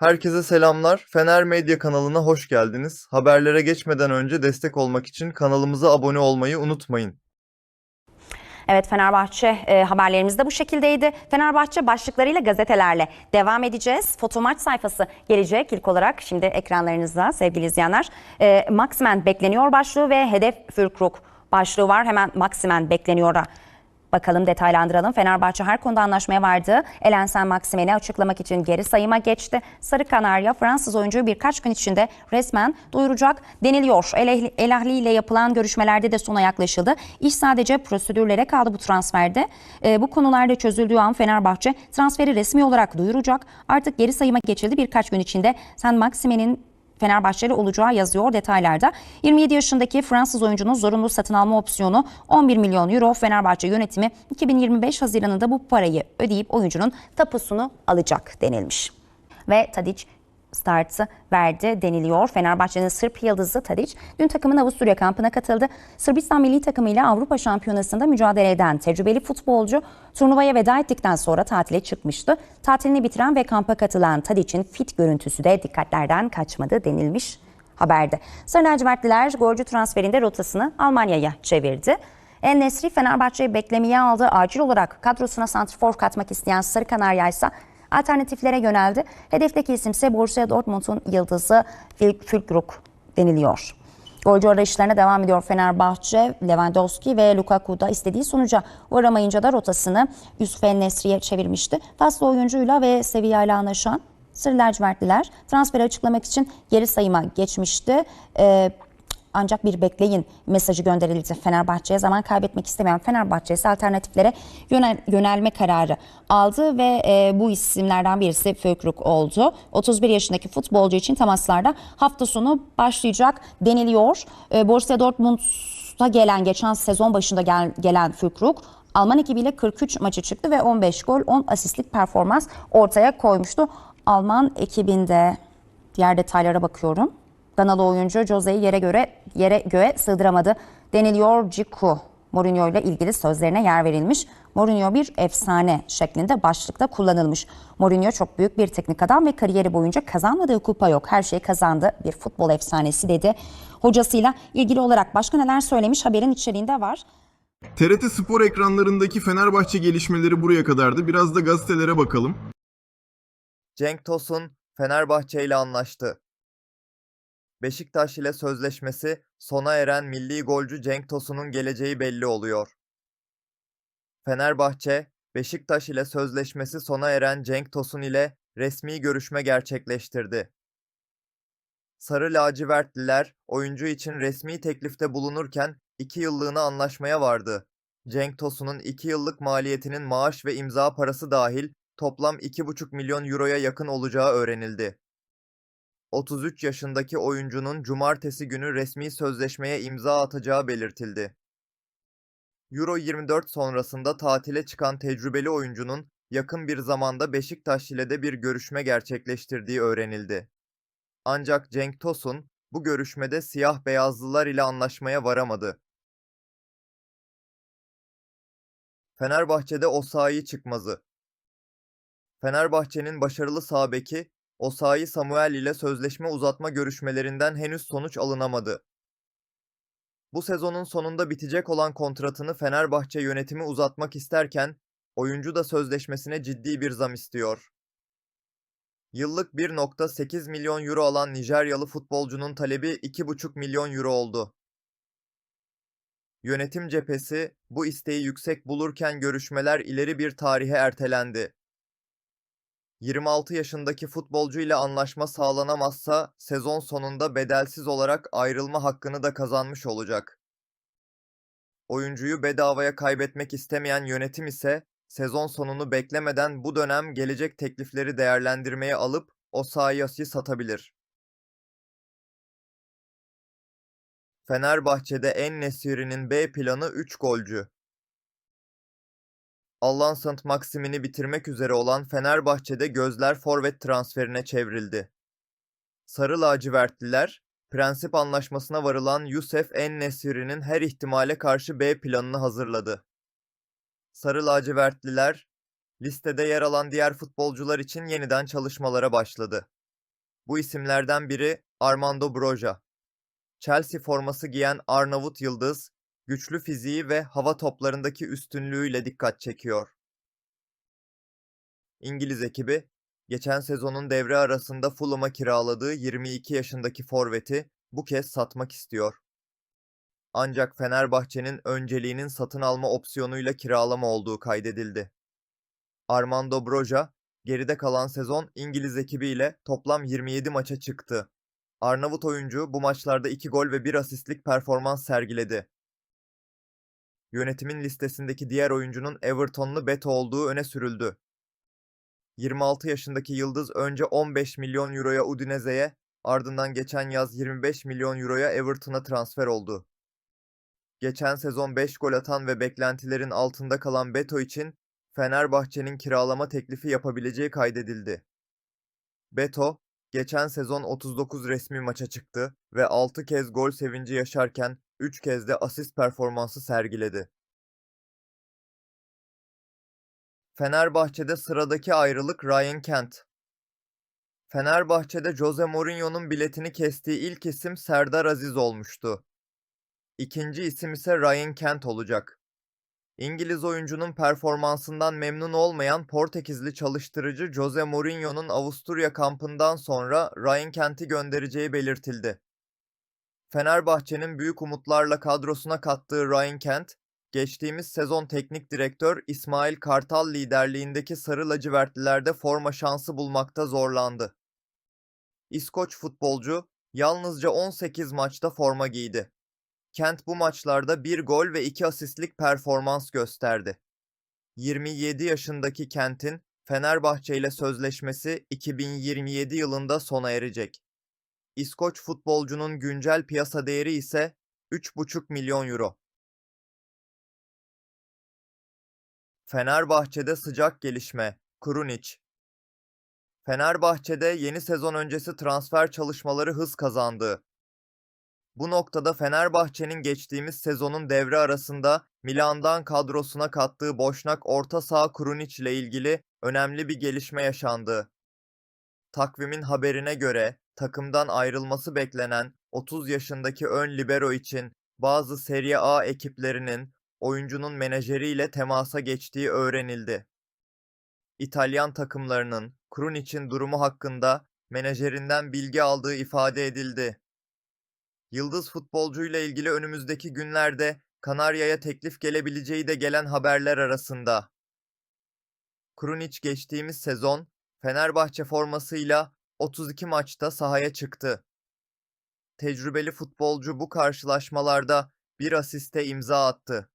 Herkese selamlar. Fener Medya kanalına hoş geldiniz. Haberlere geçmeden önce destek olmak için kanalımıza abone olmayı unutmayın. Evet Fenerbahçe e, haberlerimiz de bu şekildeydi. Fenerbahçe başlıklarıyla gazetelerle devam edeceğiz. Fotomaç sayfası gelecek ilk olarak şimdi ekranlarınızda sevgili izleyenler. E, Maximen bekleniyor başlığı ve hedef Fülkrug başlığı var. Hemen Maximen bekleniyor'a Bakalım detaylandıralım. Fenerbahçe her konuda anlaşmaya vardı. Elensen Maksimen'i açıklamak için geri sayıma geçti. Sarı Kanarya Fransız oyuncuyu birkaç gün içinde resmen duyuracak deniliyor. El, Ahli ile yapılan görüşmelerde de sona yaklaşıldı. İş sadece prosedürlere kaldı bu transferde. Ee, bu konularda çözüldüğü an Fenerbahçe transferi resmi olarak duyuracak. Artık geri sayıma geçildi. Birkaç gün içinde Sen Maksimen'in Fenerbahçeli olacağı yazıyor detaylarda. 27 yaşındaki Fransız oyuncunun zorunlu satın alma opsiyonu 11 milyon euro. Fenerbahçe yönetimi 2025 Haziran'ında bu parayı ödeyip oyuncunun tapusunu alacak denilmiş. Ve Tadic startı verdi deniliyor. Fenerbahçe'nin Sırp yıldızı Tadic dün takımın Avusturya kampına katıldı. Sırbistan milli takımıyla Avrupa Şampiyonası'nda mücadele eden tecrübeli futbolcu turnuvaya veda ettikten sonra tatile çıkmıştı. Tatilini bitiren ve kampa katılan Tadic'in fit görüntüsü de dikkatlerden kaçmadı denilmiş haberde. Sarı lacivertliler golcü transferinde rotasını Almanya'ya çevirdi. En Nesri Fenerbahçe'yi beklemeye aldı. Acil olarak kadrosuna santrfor katmak isteyen Sarı Kanarya ise alternatiflere yöneldi. Hedefteki isim ise Borussia Dortmund'un yıldızı Fül- Fülkrug deniliyor. Golcü arayışlarına devam ediyor Fenerbahçe. Lewandowski ve Lukaku da istediği sonuca varamayınca da rotasını Yusuf Nesri'ye çevirmişti. Faslı oyuncuyla ve seviyayla anlaşan lacivertliler transferi açıklamak için geri sayıma geçmişti. Ee, ancak bir bekleyin mesajı gönderildi Fenerbahçe'ye. Zaman kaybetmek istemeyen Fenerbahçe ise alternatiflere yönel, yönelme kararı aldı ve e, bu isimlerden birisi Fölkrug oldu. 31 yaşındaki futbolcu için temaslarda hafta sonu başlayacak deniliyor. E, Borussia Dortmund'a gelen geçen sezon başında gel, gelen Fölkrug Alman ekibiyle 43 maçı çıktı ve 15 gol 10 asistlik performans ortaya koymuştu. Alman ekibinde diğer detaylara bakıyorum. Ganalı oyuncu Jose'yi yere göre yere göğe sığdıramadı deniliyor Ciku. Mourinho ile ilgili sözlerine yer verilmiş. Mourinho bir efsane şeklinde başlıkta kullanılmış. Mourinho çok büyük bir teknik adam ve kariyeri boyunca kazanmadığı kupa yok. Her şeyi kazandı. Bir futbol efsanesi dedi. Hocasıyla ilgili olarak başka neler söylemiş haberin içeriğinde var. TRT Spor ekranlarındaki Fenerbahçe gelişmeleri buraya kadardı. Biraz da gazetelere bakalım. Cenk Tosun Fenerbahçe ile anlaştı. Beşiktaş ile sözleşmesi sona eren milli golcü Cenk Tosun'un geleceği belli oluyor. Fenerbahçe, Beşiktaş ile sözleşmesi sona eren Cenk Tosun ile resmi görüşme gerçekleştirdi. Sarı lacivertliler oyuncu için resmi teklifte bulunurken 2 yıllığına anlaşmaya vardı. Cenk Tosun'un 2 yıllık maliyetinin maaş ve imza parası dahil toplam 2,5 milyon euroya yakın olacağı öğrenildi. 33 yaşındaki oyuncunun cumartesi günü resmi sözleşmeye imza atacağı belirtildi. Euro 24 sonrasında tatile çıkan tecrübeli oyuncunun yakın bir zamanda Beşiktaş ile de bir görüşme gerçekleştirdiği öğrenildi. Ancak Cenk Tosun bu görüşmede siyah beyazlılar ile anlaşmaya varamadı. Fenerbahçe'de Osayi çıkmazı. Fenerbahçe'nin başarılı sağ beki Osayi Samuel ile sözleşme uzatma görüşmelerinden henüz sonuç alınamadı. Bu sezonun sonunda bitecek olan kontratını Fenerbahçe yönetimi uzatmak isterken oyuncu da sözleşmesine ciddi bir zam istiyor. Yıllık 1.8 milyon euro alan Nijeryalı futbolcunun talebi 2,5 milyon euro oldu. Yönetim cephesi bu isteği yüksek bulurken görüşmeler ileri bir tarihe ertelendi. 26 yaşındaki futbolcu ile anlaşma sağlanamazsa sezon sonunda bedelsiz olarak ayrılma hakkını da kazanmış olacak. Oyuncuyu bedavaya kaybetmek istemeyen yönetim ise sezon sonunu beklemeden bu dönem gelecek teklifleri değerlendirmeye alıp Osayi'yi satabilir. Fenerbahçe'de en Nesiri'nin B planı 3 golcü. Allan St. Maxim'ini bitirmek üzere olan Fenerbahçe'de gözler forvet transferine çevrildi. Sarı lacivertliler, prensip anlaşmasına varılan Yusuf En-Nesyri'nin her ihtimale karşı B planını hazırladı. Sarı lacivertliler, listede yer alan diğer futbolcular için yeniden çalışmalara başladı. Bu isimlerden biri Armando Broja. Chelsea forması giyen Arnavut yıldız, güçlü fiziği ve hava toplarındaki üstünlüğüyle dikkat çekiyor. İngiliz ekibi, geçen sezonun devre arasında Fulham'a kiraladığı 22 yaşındaki forveti bu kez satmak istiyor. Ancak Fenerbahçe'nin önceliğinin satın alma opsiyonuyla kiralama olduğu kaydedildi. Armando Broja, geride kalan sezon İngiliz ekibiyle toplam 27 maça çıktı. Arnavut oyuncu bu maçlarda 2 gol ve 1 asistlik performans sergiledi. Yönetimin listesindeki diğer oyuncunun Evertonlu Beto olduğu öne sürüldü. 26 yaşındaki yıldız önce 15 milyon euroya Udinese'ye, ardından geçen yaz 25 milyon euroya Everton'a transfer oldu. Geçen sezon 5 gol atan ve beklentilerin altında kalan Beto için Fenerbahçe'nin kiralama teklifi yapabileceği kaydedildi. Beto, geçen sezon 39 resmi maça çıktı ve 6 kez gol sevinci yaşarken 3 kez de asist performansı sergiledi. Fenerbahçe'de sıradaki ayrılık Ryan Kent. Fenerbahçe'de Jose Mourinho'nun biletini kestiği ilk isim Serdar Aziz olmuştu. İkinci isim ise Ryan Kent olacak. İngiliz oyuncunun performansından memnun olmayan Portekizli çalıştırıcı Jose Mourinho'nun Avusturya kampından sonra Ryan Kent'i göndereceği belirtildi. Fenerbahçe'nin büyük umutlarla kadrosuna kattığı Ryan Kent, geçtiğimiz sezon teknik direktör İsmail Kartal liderliğindeki Sarı Lacivertlilerde forma şansı bulmakta zorlandı. İskoç futbolcu yalnızca 18 maçta forma giydi. Kent bu maçlarda 1 gol ve 2 asistlik performans gösterdi. 27 yaşındaki Kent'in Fenerbahçe ile sözleşmesi 2027 yılında sona erecek. İskoç futbolcunun güncel piyasa değeri ise 3,5 milyon euro. Fenerbahçe'de sıcak gelişme. Krunic. Fenerbahçe'de yeni sezon öncesi transfer çalışmaları hız kazandı. Bu noktada Fenerbahçe'nin geçtiğimiz sezonun devre arasında Milan'dan kadrosuna kattığı boşnak orta saha Krunic ile ilgili önemli bir gelişme yaşandı. Takvimin haberine göre takımdan ayrılması beklenen 30 yaşındaki ön libero için bazı Serie A ekiplerinin oyuncunun menajeriyle temasa geçtiği öğrenildi. İtalyan takımlarının Krunic'in durumu hakkında menajerinden bilgi aldığı ifade edildi. Yıldız futbolcuyla ilgili önümüzdeki günlerde Kanarya'ya teklif gelebileceği de gelen haberler arasında. Krunic geçtiğimiz sezon Fenerbahçe formasıyla 32 maçta sahaya çıktı. Tecrübeli futbolcu bu karşılaşmalarda bir asiste imza attı.